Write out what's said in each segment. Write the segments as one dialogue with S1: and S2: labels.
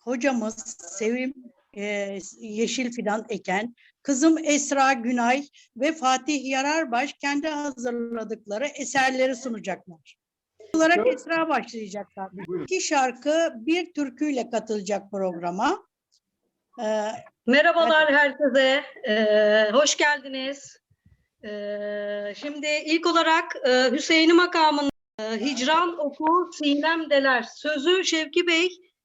S1: hocamız Sevim e, Yeşil Fidan Eken, kızım Esra Günay ve Fatih Yararbaş kendi hazırladıkları eserleri sunacaklar. olarak Esra başlayacaklar. İki şarkı bir türküyle katılacak programa. Ee,
S2: Merhabalar herkese. Ee, hoş geldiniz. Ee, şimdi ilk olarak e, Hüseyin'i makamında e, Hicran Oku Sinem Deler. Sözü Şevki Bey,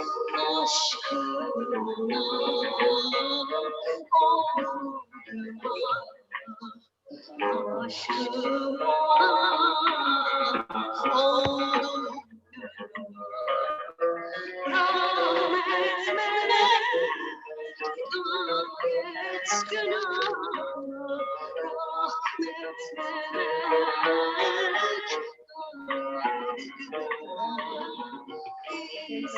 S2: aşkına oldum aşkına oldum
S3: rahmetmene rahmet günah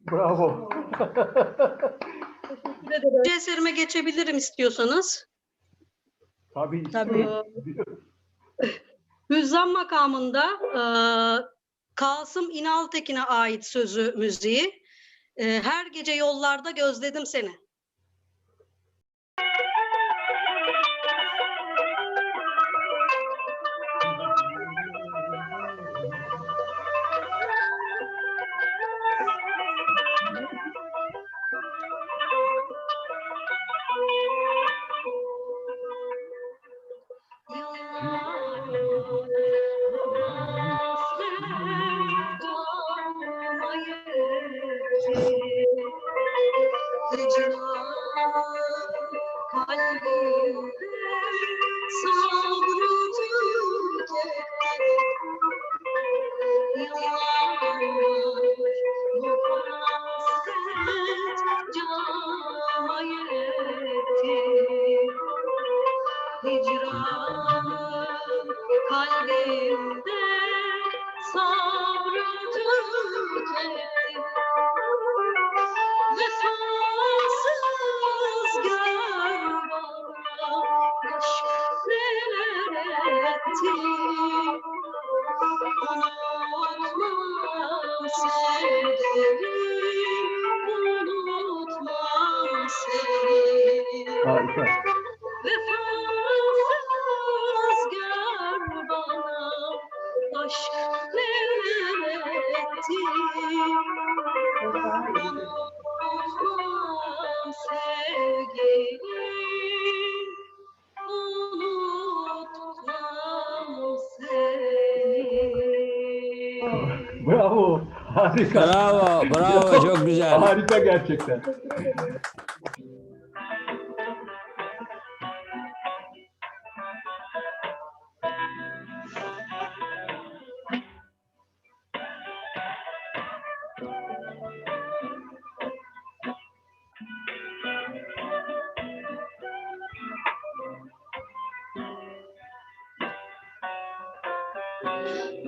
S3: Bravo.
S2: İkinci eserime geçebilirim istiyorsanız.
S3: Tabii.
S1: Tabii.
S2: Hüzzam makamında e, Kasım İnaltekin'e ait sözü müziği. E, her gece yollarda gözledim seni. Hicran aşk neler etti Unutmam sevgilim Unutmam seni
S3: Bravo. Harika.
S4: Bravo, bravo, çok güzel.
S3: Harika gerçekten.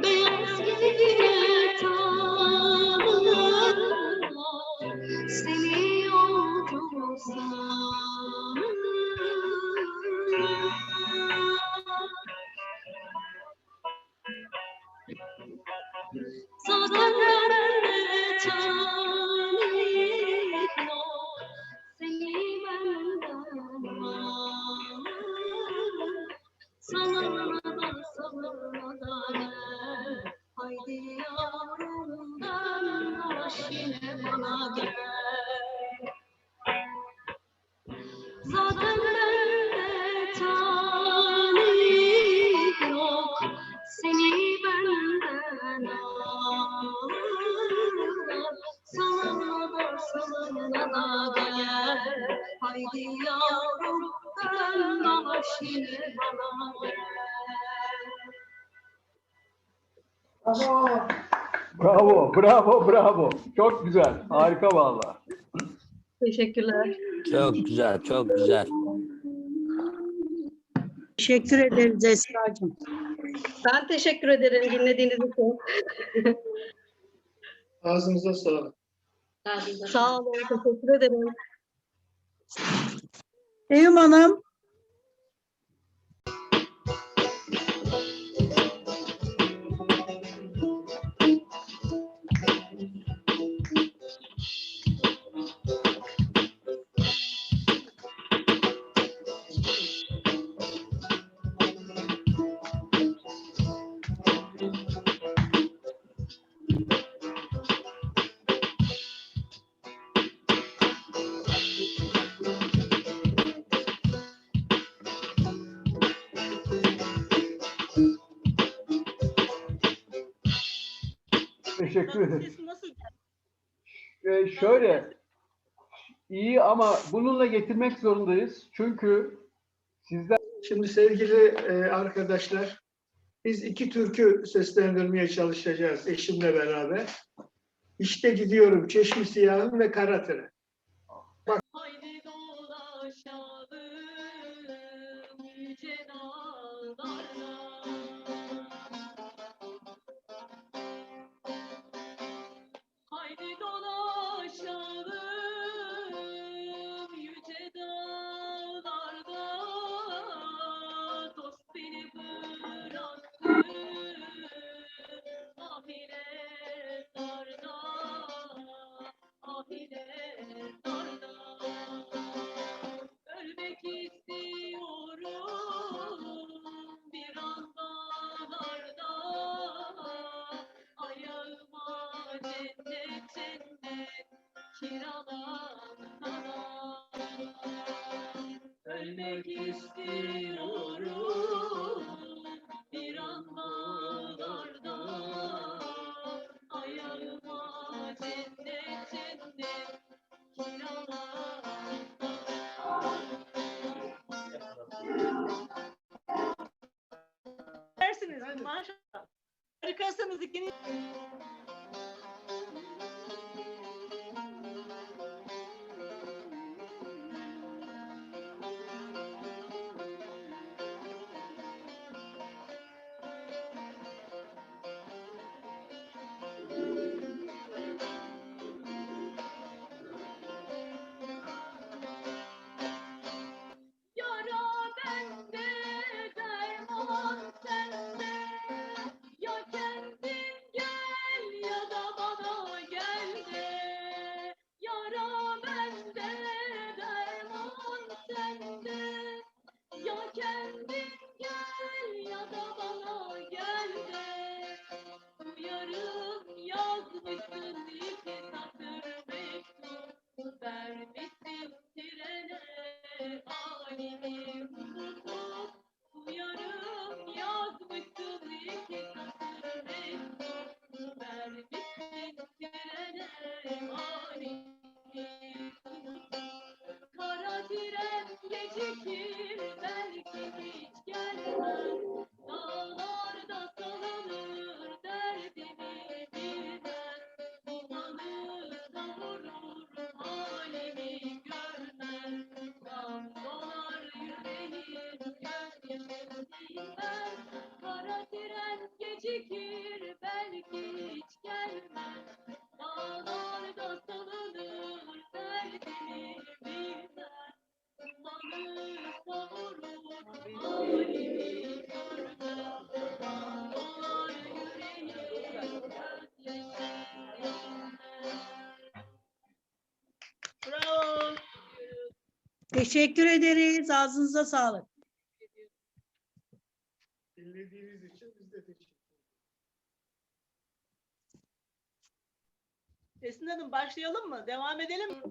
S2: Beyaz gece tanrılar seni yolcu
S3: Bravo, bravo, bravo. Çok güzel. Harika vallahi.
S2: Teşekkürler.
S4: Çok güzel, çok güzel.
S1: Teşekkür ederiz Esra'cığım.
S2: Ben teşekkür ederim dinlediğiniz için.
S5: Ağzınıza sağlık.
S2: Sağ olun, teşekkür ederim.
S1: Sevim Hanım.
S3: Teşekkür ederim. Ee, şöyle, iyi ama bununla getirmek zorundayız. Çünkü sizler
S5: Şimdi sevgili e, arkadaşlar, biz iki türkü seslendirmeye çalışacağız eşimle beraber. İşte gidiyorum Çeşmi Siyahım ve Karatır'ı.
S2: Kiralanana. Ölmek istiyorum bir an dağlarda. Ayağıma cennet cennet kiralanana.
S6: Dersiniz maşallah. Harikasınız ikiniz. Bravo.
S1: Teşekkür ederiz. Ağzınıza sağlık.
S5: Dinlediğiniz için biz de teşekkür ederiz.
S6: Esin Hanım başlayalım mı? Devam edelim mi?